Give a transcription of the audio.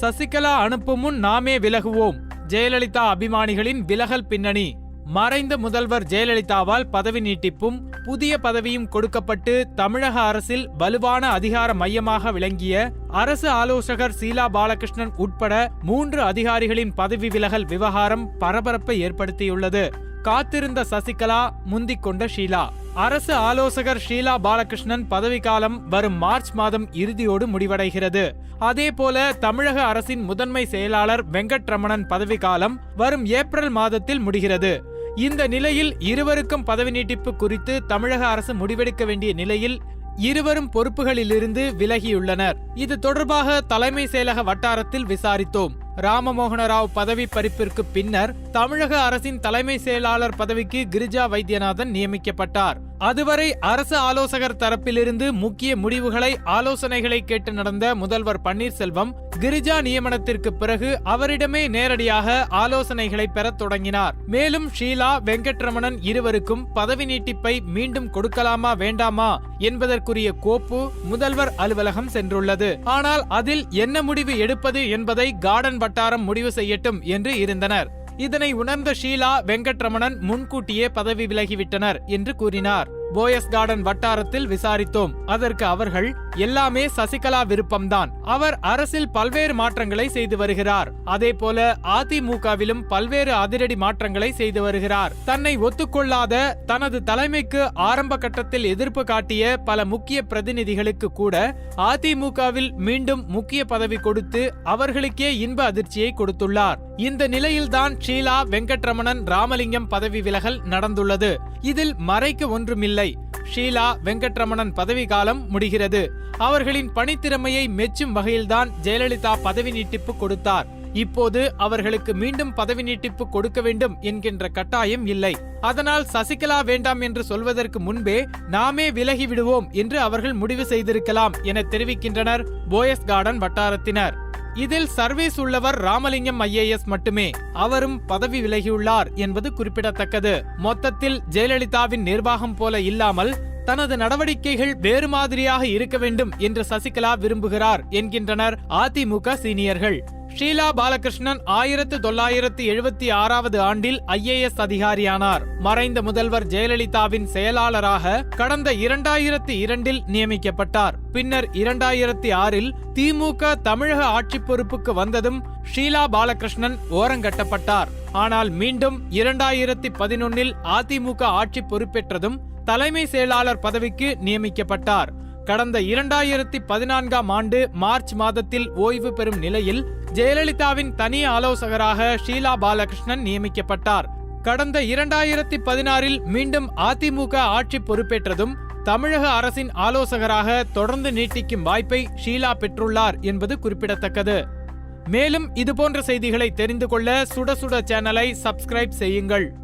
சசிகலா அனுப்பும் முன் நாமே விலகுவோம். ஜெயலலிதா அபிமானிகளின் விலகல் பின்னணி. மறைந்த முதல்வர் ஜெயலலிதாவால் பதவி நீட்டிப்பும் புதிய பதவியும் கொடுக்கப்பட்டு தமிழக அரசில் வலுவான அதிகார மையமாக விளங்கிய அரசு ஆலோசகர் சீலா பாலகிருஷ்ணன் உட்பட மூன்று அதிகாரிகளின் பதவி விலகல் விவகாரம் பரபரப்பை ஏற்படுத்தியுள்ளது. காத்திருந்த சசிகலா முந்திக் கொண்ட ஷீலா. அரசு ஆலோசகர் ஷீலா பாலகிருஷ்ணன் பதவிக்காலம் வரும் மார்ச் மாதம் இறுதியோடு முடிவடைகிறது. அதேபோல தமிழக அரசின் முதன்மை செயலாளர் வெங்கட்ரமணன் பதவிக்காலம் வரும் ஏப்ரல் மாதத்தில் முடிகிறது. இந்த நிலையில் இருவருக்கும் பதவி நீட்டிப்பு குறித்து தமிழக அரசு முடிவெடுக்க வேண்டிய நிலையில் இருவரும் பொறுப்புகளிலிருந்து விலகியுள்ளனர். இது தொடர்பாக தலைமை செயலக வட்டாரத்தில் விசாரித்தோம். ராமமோகன ராவ் பதவி பறிப்பிற்கு பின்னர் தமிழக அரசின் தலைமை செயலாளர் பதவிக்கு கிரிஜா வைத்தியநாதன் நியமிக்கப்பட்டார். அதுவரை அரசு ஆலோசகர் தரப்பிலிருந்து முக்கிய முடிவுகளை ஆலோசனைகளை கேட்டு நடந்த முதல்வர் பன்னீர்செல்வம் கிரிஜா நியமனத்திற்கு பிறகு அவரிடமே நேரடியாக ஆலோசனைகளை பெறத் தொடங்கினார். மேலும் ஷீலா வெங்கட்ரமணன் இருவருக்கும் பதவி நீட்டிப்பை மீண்டும் கொடுக்கலாமா வேண்டாமா என்பதற்குரிய கோப்பு முதல்வர் அலுவலகம் சென்றுள்ளது. ஆனால் அதில் என்ன முடிவு எடுப்பது என்பதை கார்டன் வட்டாரம் முடிவு செய்யட்டும் என்று இருந்தனர். இதனை உணர்ந்த ஷீலா வெங்கட்ரமணன் முன்கூட்டியே பதவி விலகிவிட்டனர் என்று கூறினார். போயஸ் கார்டன் வட்டாரத்தில் விசாரித்தோம். அதற்கு அவர்கள் எல்லாமே சசிகலா விருப்பம்தான். அவர் அரசில் பல்வேறு மாற்றங்களை செய்து வருகிறார். அதே போல அதிமுகவிலும் பல்வேறு அதிரடி மாற்றங்களை செய்து வருகிறார். தன்னை ஒத்துக்கொள்ளாத தனது தலைமைக்கு ஆரம்ப கட்டத்தில் எதிர்ப்பு காட்டிய பல முக்கிய பிரதிநிதிகளுக்கு கூட அதிமுகவில் மீண்டும் முக்கிய பதவி கொடுத்து அவர்களுக்கே இன்ப அதிர்ச்சியை கொடுத்துள்ளார். இந்த நிலையில்தான் ஷீலா வெங்கட்ரமணன் ராமலிங்கம் பதவி விலகல் நடந்துள்ளது. இதில் மறைக்க ஒன்றுமில்லை. ஷீலா வெங்கட்ரமணன் பதவி காலம் முடிகிறது. அவர்களின் பணித்திறமையை மெச்சும் வகையில்தான் ஜெயலலிதா பதவி நீட்டிப்பு கொடுத்தார். இப்போது அவர்களுக்கு மீண்டும் பதவி நீட்டிப்பு கொடுக்க வேண்டும் என்கின்ற கட்டாயம் இல்லை. அதனால் சசிகலா வேண்டாம் என்று சொல்வதற்கு முன்பே நாமே விலகி விடுவோம் என்று அவர்கள் முடிவு செய்திருக்கலாம் என தெரிவிக்கின்றனர் போயஸ் கார்டன் வட்டாரத்தினர். இதில் சர்வீஸ் உள்ளவர் ராமலிங்கம் ஐஏஎஸ் மட்டுமே. அவரும் பதவி விலகியுள்ளார் என்பது குறிப்பிடத்தக்கது. மொத்தத்தில் ஜெயலலிதாவின் நிர்வாகம் போல இல்லாமல் தனது நடவடிக்கைகள் வேறு மாதிரியாக இருக்க வேண்டும் என்று சசிகலா விரும்புகிறார் என்கின்றனர் அதிமுக சீனியர்கள். ஷீலா பாலகிருஷ்ணன் ஆயிரத்து தொள்ளாயிரத்து எழுபத்தி ஆறாவது ஆண்டில் ஐஏஎஸ் அதிகாரியானார். மறைந்த முதல்வர் ஜெயலலிதாவின் செயலாளராக கடந்த இரண்டாயிரத்தி இரண்டில் நியமிக்கப்பட்டார். பின்னர் இரண்டாயிரத்தி ஆறில் திமுக தமிழக ஆட்சி பொறுப்புக்கு வந்ததும் ஷீலா பாலகிருஷ்ணன் ஓரங்கட்டப்பட்டார். ஆனால் மீண்டும் இரண்டாயிரத்தி பதினொன்னில் அதிமுக ஆட்சி பொறுப்பேற்றதும் தலைமை செயலாளர் பதவிக்கு நியமிக்கப்பட்டார். கடந்த இரண்டாயிரத்தி பதினான்காம் ஆண்டு மார்ச் மாதத்தில் ஓய்வு பெறும் நிலையில் ஜெயலலிதாவின் தனி ஆலோசகராக ஷீலா பாலகிருஷ்ணன் நியமிக்கப்பட்டார். கடந்த இரண்டாயிரத்தி பதினாறில் மீண்டும் அதிமுக ஆட்சி பொறுப்பேற்றதும் தமிழக அரசின் ஆலோசகராக தொடர்ந்து நீட்டிக்கும் வாய்ப்பை ஷீலா பெற்றுள்ளார் என்பது குறிப்பிடத்தக்கது. மேலும் இதுபோன்ற செய்திகளை தெரிந்து கொள்ள சுட சுட சேனலை சப்ஸ்கிரைப் செய்யுங்கள்.